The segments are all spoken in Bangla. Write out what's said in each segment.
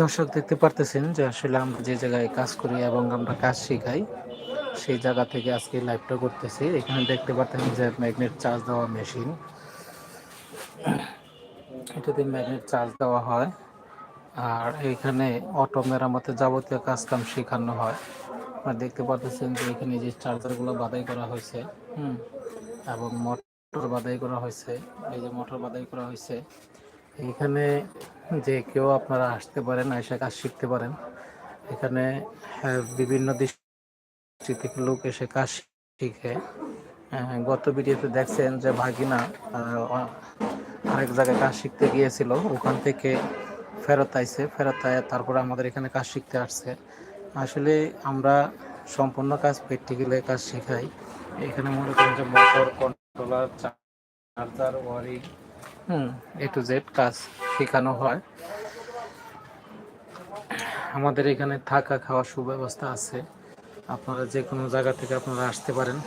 দর্শক দেখতে পারতেছেন যে আসলে আমরা যে জায়গায় কাজ করি এবং আমরা কাজ শিখাই, সেই জায়গা থেকে আজকে লাইভটা করতেছি। এখানে দেখতে পারতেন যে ম্যাগনেট চার্জ দেওয়া মেশিন এটাতে ম্যাগনেট চার্জ দেওয়া হয়। আর এখানে অটো মেরামতের যাবতীয় কাজ কাম শেখানো হয়। আপনারা দেখতে পারতেছেন যে এখানে যে চার্জারগুলো বাদাই করা হয়েছে, হুম, এবং মোটর বাদাই করা হয়েছে, এই যে মোটর বাদাই করা হয়েছে। এখানে যে কেউ আপনারা আসতে পারেন এসে কাজ শিখতে পারেন। এখানে হ্যাঁ, বিভিন্ন দৃষ্টি থেকে লোক এসে কাজ শিখে। হ্যাঁ, গত ভিডিওতে দেখছেন যে ভাগিনা আরেক জায়গায় কাজ শিখতে গিয়েছিল। ওখান থেকে ফেরত আইসে ফেরত আয় তারপরে আমাদের এখানে কাজ শিখতে আসছে। আসলে আমরা সম্পূর্ণ কাজ প্র্যাকটিক্যালে কাজ শেখাই। এখানে মনে করেন যে motor controller charger wiring hmm A to Z কাজ শেখানো হয়। আমাদের এখানে থাকা খাওয়া সুব্যবস্থা আছে। আপনারা যে কোনো জায়গা থেকে আপনারা আসতে পারেন।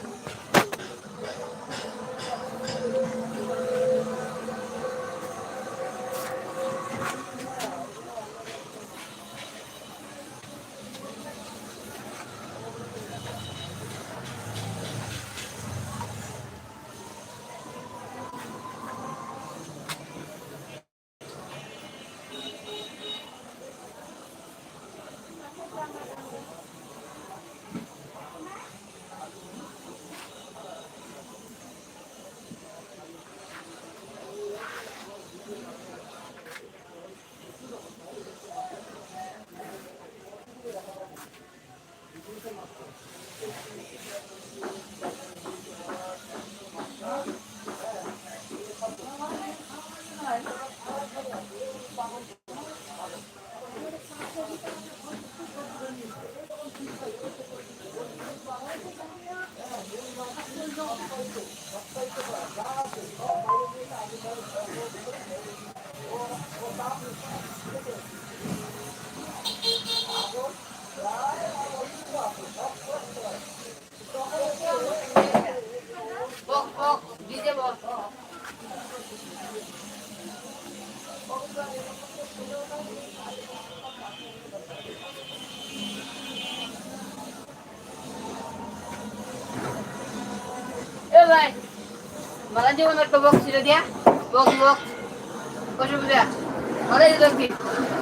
मला जेवण वाटतं बॉक्स दिलं द्या बॉक्स बॉक्स कशा द्या मला येतं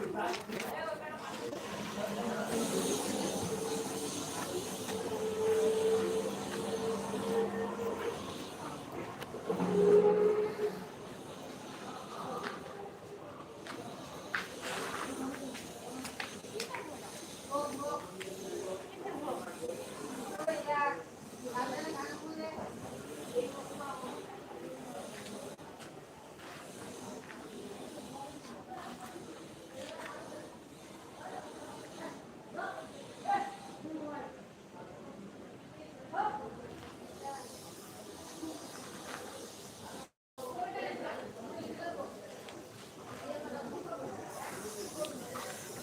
Thank you.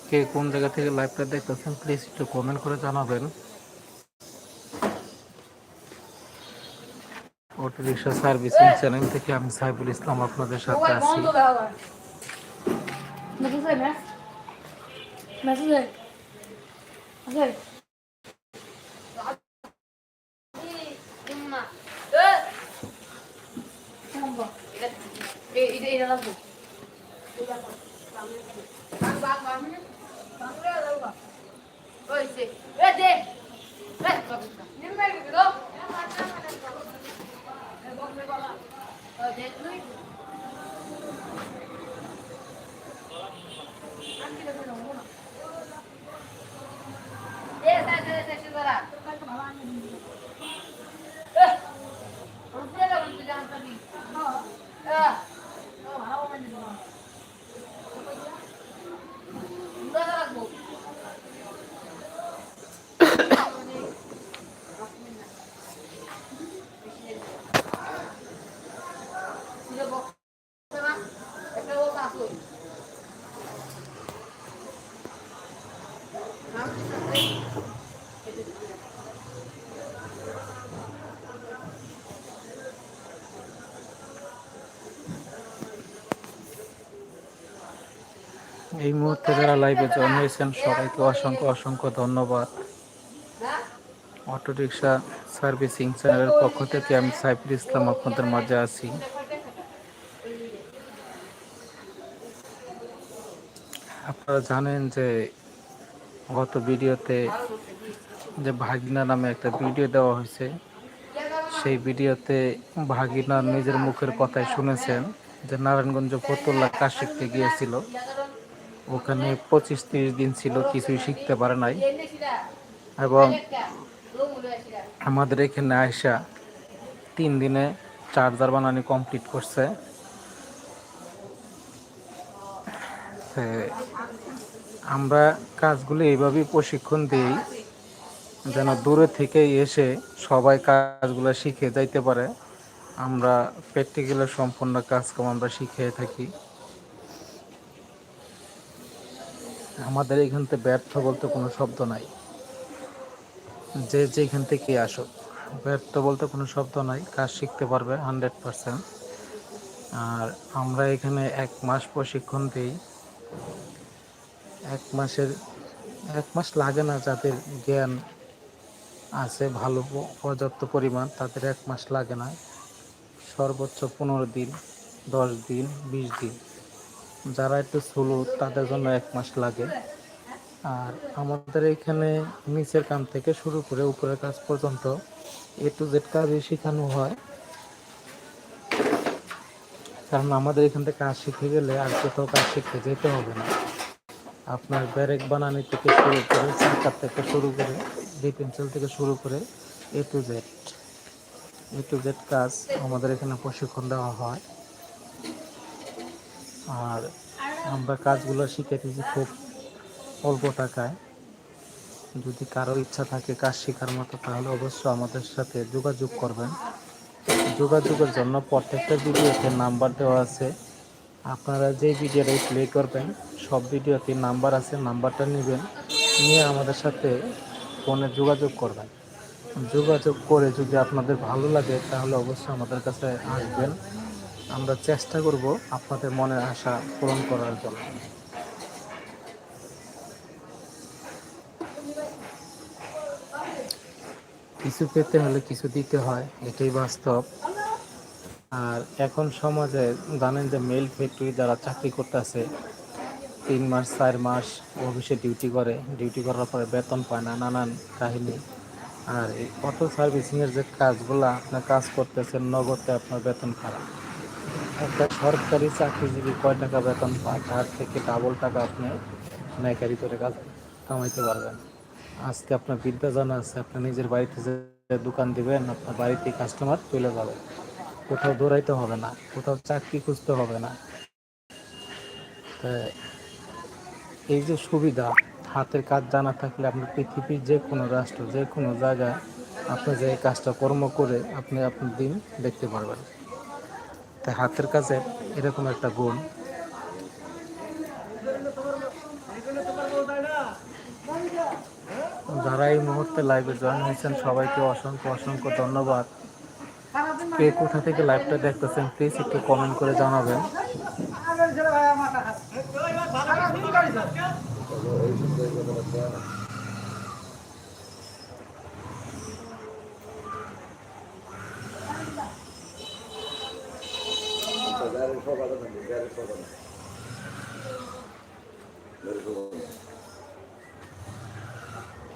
কে কোন জায়গা থেকে লাইভটা দেখতেছেন প্লিজ একটু কমেন্ট করে জানাবেন। অটো রিক্সা সার্ভিসিং চ্যানেল থেকে আমি সাইফুল ইসলাম আপনাদের সাথে আছি। দেয়, মেসেজ দেয় আছে এটা এটা লাগবে বাং বাং বাং বাং রে লাগবা ওই সে এ দে এ নিমে গেলো এ বক মে বাবা ও দে তুই এ দে দে দে শিবরা এ রুপিয়া লাগবে তুই জানতা নি হ্যাঁ ও ভালো মানে দিবা মুড়া রাখব Sila bok. Sama. Ito ko ako. এই মুহূর্তে যারা লাইভে জয়েন হয়েছেন, সবাইকে অসংখ্য অসংখ্য ধন্যবাদ। অটো রিক্সা সার্ভিসিং চ্যানেলের পক্ষ থেকে আমি সাইফুল ইসলাম আপনাদের মাঝে আছি। আপনারা জানেন যে গত ভিডিওতে যে ভাগিনা নামে একটা ভিডিও দেওয়া হয়েছে, সেই ভিডিওতে ভাগিনা নিজের মুখের কথাই শুনেছেন যে নারায়ণগঞ্জ ফতুল্লা কাজ শিখতে গিয়েছিল। ওখানে পঁচিশ তিরিশ দিন ছিল, কিছুই শিখতে পারে নাই। এবং আমাদের এখানে আয়সা তিন দিনে চার্জার বানানি কমপ্লিট করছে। আমরা কাজগুলো এইভাবেই প্রশিক্ষণ দিই, যেন দূরে থেকে এসে সবাই কাজগুলো শিখে যাইতে পারে। আমরা প্র্যাকটিক্যালের সম্পূর্ণ কাজকাম আমরা শিখে থাকি। আমাদের এখান থেকে ব্যর্থ বলতে কোনো শব্দ নাই। যে যেখান থেকে আসুক, ব্যর্থ বলতে কোনো শব্দ নাই, কাজ শিখতে পারবে হান্ড্রেড পারসেন্ট। আর আমরা এখানে এক মাস প্রশিক্ষণ দিই। এক মাসের, এক মাস লাগে না যাদের জ্ঞান আছে, ভালো পর্যাপ্ত পরিমাণ, তাদের এক মাস লাগে না। সর্বোচ্চ পনেরো দিন, দশ দিন, বিশ দিন। যারা একটু স্লো তাদের জন্য এক মাস লাগে। আর আমাদের এখানে নিচের কাম থেকে শুরু করে উপরের কাজ পর্যন্ত এ টু জেড কাজই শেখানো হয়। কারণ আমাদের এখান থেকে কাজ শিখে গেলে আর কোথাও কাজ শিখতে যেতে হবে না। আপনার ব্যারেক বানানি থেকে শুরু করে চাকার থেকে শুরু করে ডিপেন্সিল থেকে শুরু করে A to Z. A to Z কাজ আমাদের এখানে প্রশিক্ষণ দেওয়া হয়। আর আমরা কাজগুলো শিখেতেছি খুব অল্প টাকায়। যদি কারও ইচ্ছা থাকে কাজ শেখার মতো, তাহলে অবশ্যই আমাদের সাথে যোগাযোগ করবেন। যোগাযোগের জন্য প্রত্যেকটা ভিডিওতে নাম্বার দেওয়া আছে। আপনারা যে ভিডিওটাই প্লে করবেন, সব ভিডিওতে নাম্বার আছে, নাম্বারটা নেবেন। নিয়ে আমাদের সাথে ফোনে যোগাযোগ করবেন। যোগাযোগ করে যদি আপনাদের ভালো লাগে, তাহলে অবশ্যই আমাদের কাছে আসবেন। আমরা চেষ্টা করব আপনাদের মনের আশা পূরণ করার জন্য। কিছু পেতে হলে কিছু দিতে হয়, এটাই বাস্তব। আর এখন সমাজে জানেন যে মেল ফ্যাক্টরি যারা চাকরি করতেছে, তিন মাস, চার মাস অফিসে ডিউটি করে। ডিউটি করার পরে বেতন পায় না, নানান কাহিনী। আর এই অটো সার্ভিসিংয়ের যে কাজগুলো, আপনার কাজ করতেছেন, নগদে আপনার বেতন খারাপ। একটা সরকারি চাকরিজীবী কয় টাকা বেতন পায়, তার থেকে ডাবল টাকা আপনি নাইকারি করে কাজ কামাইতে পারবেন। আজকে আপনার বিদ্যা জানা আছে, আপনি নিজের বাড়িতে যে দোকান দিবেন, আপনার বাড়িতে কাস্টমার চলে যাবে। কোথাও দৌড়াইতে হবে না, কোথাও চাকরি খুঁজতে হবে না। এই যে সুবিধা, হাতের কাজ জানা থাকলে আপনি পৃথিবীর যে কোনো রাষ্ট্র, যে কোনো জায়গায় আপনি যে কাজটা কর্ম করে আপনি আপনার দিন দেখতে পারবেন। তাই হাতের কাছে এরকম একটা গুণ। যারা এই মুহূর্তে লাইভে জয়েন হয়েছেন, সবাইকে অসংখ্য অসংখ্য ধন্যবাদ। কে কোথা থেকে লাইভটা দেখতেছেন প্লিজ একটু কমেন্ট করে জানাবেন।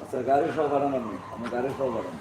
আচ্ছা গাড়ির সব বাড়ানো আমি আমি গাড়ির সব বাড়ানো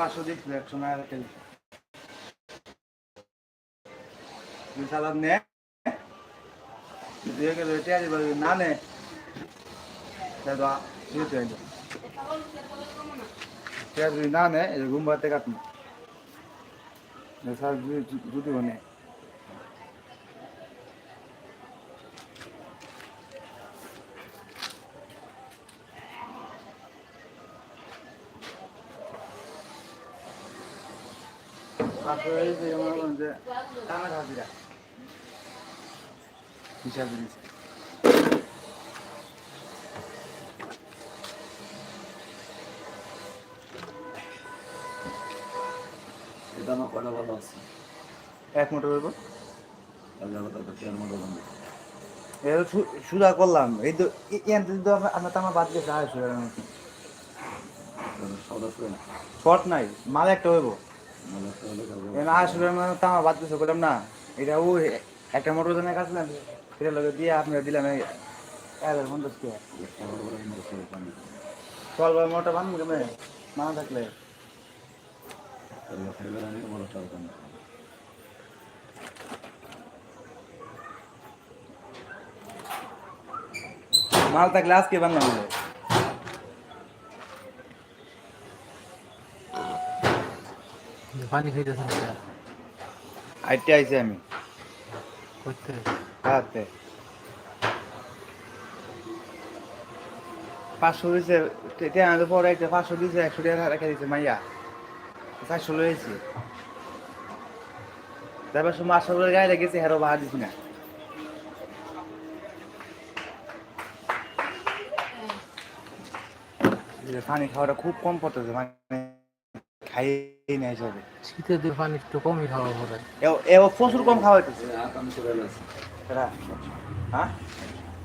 পাঁচশো দিচ্ছিল একশো না কেজি সালাদ নে। দুই কেজি এটা আছে না নে। না নে ঘুম বাড়তে কাটুন যদি বনে পাঁচশো এই যে আমার যে কামের হাজিরা হিসাব দিয়েছে এটা আমার কয়টা ভালো আছে এক মোটর হইব আল্লাহ কথা তো তেল মতো বন্ধ এটা সুদা করলাম এই তো এখান তো আমরা বাদ গেছে না শর্ট নাই মাল একটা হইব। মানে আড়াইশো টাকার তো আমার বাদ করলাম না, এটা ও একটা মোটর জনের কাছে সেটা লগে দিয়ে আপনারা দিলাম এই হাজার পঞ্চাশ পানি চল ভাই মোটর বানবো কেমন? মানা থাকলে। মাল থাকলে আজকে বলে। পানি খাইতেছেন আইটে আইছি আমি। করতে হাতে পাঁচশো দিছে তেতিয়া আমাদের পরে একটা পাঁচশো দিছে একশো টাকা রেখে দিছে মাইয়া। চারশো লয়েছি তারপর সময় আটশো করে গায়ে লেগেছে হেরো বাহার দিছি না। পানি খাওয়াটা খুব কম পড়তেছে মানে খাইয়ে শীতের দিন পানি একটু কমই খাওয়া পড়ে এ প্রচুর কম খাওয়া হইতেছে। এরা হ্যাঁ?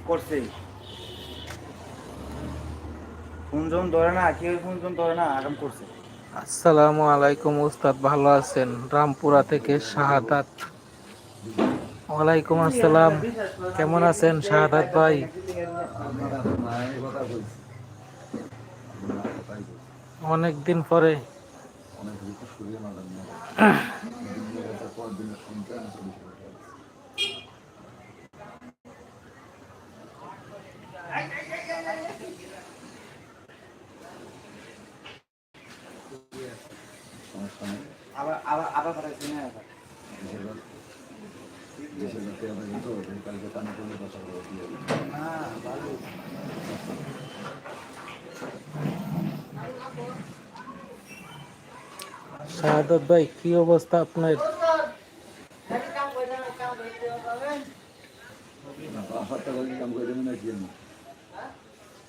করছে। ফোন যখন ধরে না কেউ ফোন যখন ধরে না আরাম করছে। আসসালামু আলাইকুম উস্তাদ ভালো আছেন? রামপুরা থেকে শাহাদাত। ওয়ালাইকুম আসসালাম। কেমন আছেন শাহাদাত ভাই? মায়ের কথা বলছি মায়ের কথাই বলছি অনেক দিন পরে অনেক কিছু শুয়ে মারার না পর দিনে শুনতে আমি চল্লিশ টাকা সমস্যা নেই আবার আবার আবার পাঠাইছি না আবার দেশের লোক দেশের লোককে আমরা কিন্তু কালকে পানি করলে কথা বলে দিয়ে দিই। হ্যাঁ ভালো শাহাদাত ভাই, কি অবস্থা আপনার?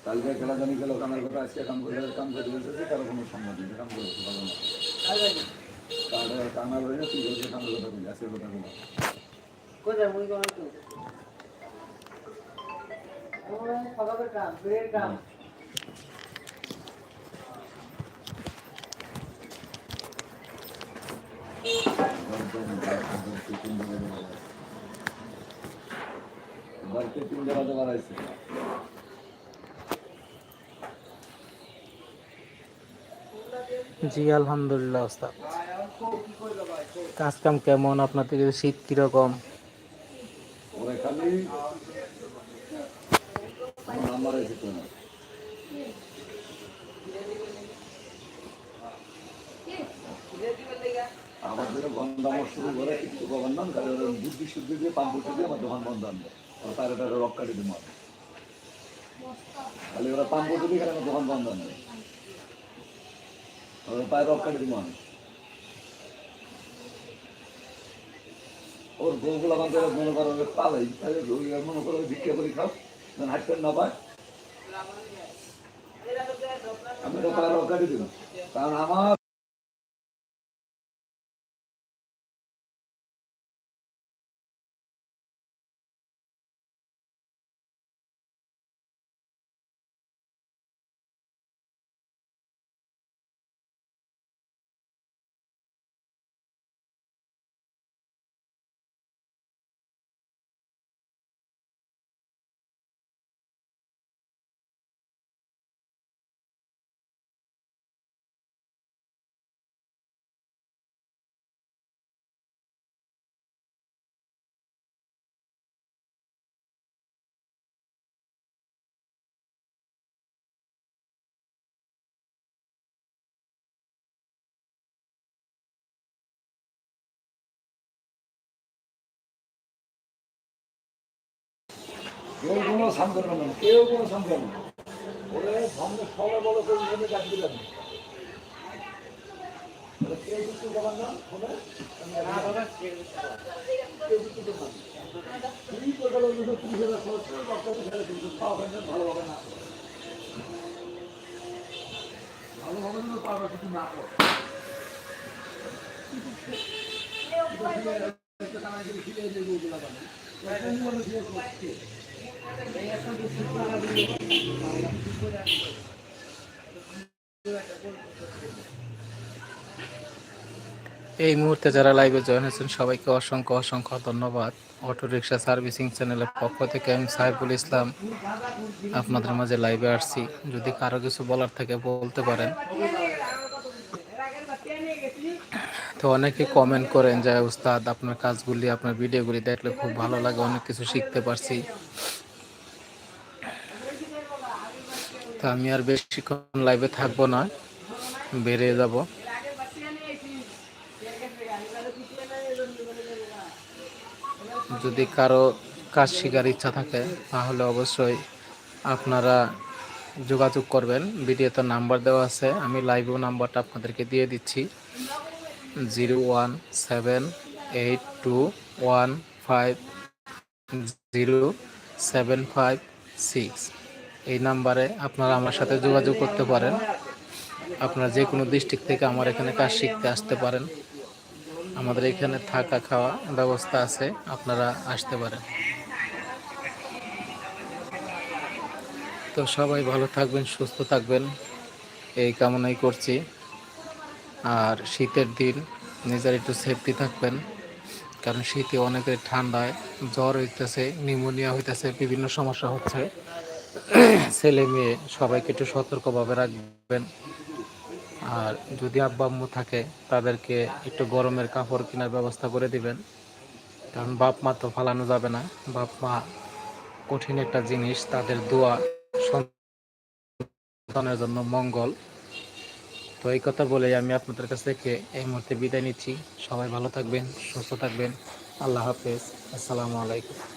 কালকে খেলা জানি গেল কামের কথা আজকে কাম করে কাম করে দিয়েছে কারও কোনো সম্মতি নেই কাম করে বের কাম জি আলহামদুলিল্লাহ কাজ কাম কেমন? আপনাদের শীত কীরকম ওরা খালি নাম্বার আছে তো না আমাদের গন্ধাম শুরু করে কিন্তু গন্ধাম কারণ ওরা বুদ্ধি শুদ্ধি দিয়ে পাম্প দিয়ে আমার দোকান বন্ধ আনবে আর তার এটা রক কাটি ওরা দিয়ে খালি আমার দোকান বন্ধ আনবে ওরা পায়ে রক কাটি দিব আমি ওর বউগুলো আমাদের মনে করো পালাই, তাহলে মনে করো ভিক্ষা করে খাও যেন হাঁটতে না পায়। আমি তো পায়ে রক কাটি দিব কারণ আমার কেউ কোনো সাম করবে না কেউ কোনো সাম করবে না ওরে সামনে সবাই বলো কেউ মনে কাটি দিবেন কেউ কিছু করবেন না ফোনে কেউ কিছু করবেন তুমি তো গেলো দুশো ত্রিশ হাজার খরচ করে ডক্টরকে ছেড়ে না, ভালো হবে না। ভালো হবে না পারবে কিছু না করো। এই মুহূর্তে যারা লাইভে জয়েন হয়েছেন, সবাইকে অসংখ্য অসংখ্য ধন্যবাদ। অটো রিক্সা সার্ভিসিং চ্যানেলের পক্ষ থেকে আমি সাইফুল ইসলাম আপনাদের মাঝে লাইভে আসছি। যদি কারও কিছু বলার থেকে বলতে পারেন। তো অনেকে কমেন্ট করেন যে, উস্তাদ, আপনার কাজগুলি, আপনার ভিডিওগুলি দেখলে খুব ভালো লাগে, অনেক কিছু শিখতে পারছি। তো আমি আর বেশিক্ষণ লাইভে থাকব না বেড়ে যাব। যদি কারও কাজ শেখার ইচ্ছা থাকে, তাহলে অবশ্যই আপনারা যোগাযোগ করবেন। ভিডিওতে নাম্বার দেওয়া আছে, আমি লাইভেও নাম্বারটা আপনাদেরকে দিয়ে দিচ্ছি। Zero one seven eight two one five zero seven five six এই নাম্বারে আপনারা আমার সাথে যোগাযোগ করতে পারেন। আপনারা যে কোনো ডিস্ট্রিক্ট থেকে আমার এখানে কাজ শিখতে আসতে পারেন। আমাদের এখানে থাকা খাওয়া ব্যবস্থা আছে, আপনারা আসতে পারেন। তো সবাই ভালো থাকবেন, সুস্থ থাকবেন। এই কামনাই করছি। আর শীতের দিন নিজের একটু সেফটি থাকবেন, কারণ শীতে অনেকের ঠান্ডায় জ্বর হইতেছে নিউমোনিয়া হইতেছে, বিভিন্ন সমস্যা হচ্ছে। ছেলে মেয়ে সবাইকে একটু সতর্কভাবে রাখবেন। আর যদি আব্বা আম্মু থাকে, তাদেরকে একটু গরমের কাপড় কেনার ব্যবস্থা করে দিবেন। কারণ বাপ মা তো ফালানো যাবে না। বাপ মা কঠিন একটা জিনিস, তাদের দোয়া সন্তানের জন্য মঙ্গল। তো এই কথা বলে আমি আপনাদের কাছ থেকে এই মুহূর্তে বিদায় নিচ্ছি। সবাই ভালো থাকবেন, সুস্থ থাকবেন। আল্লাহ হাফেজ। আসসালামু আলাইকুম।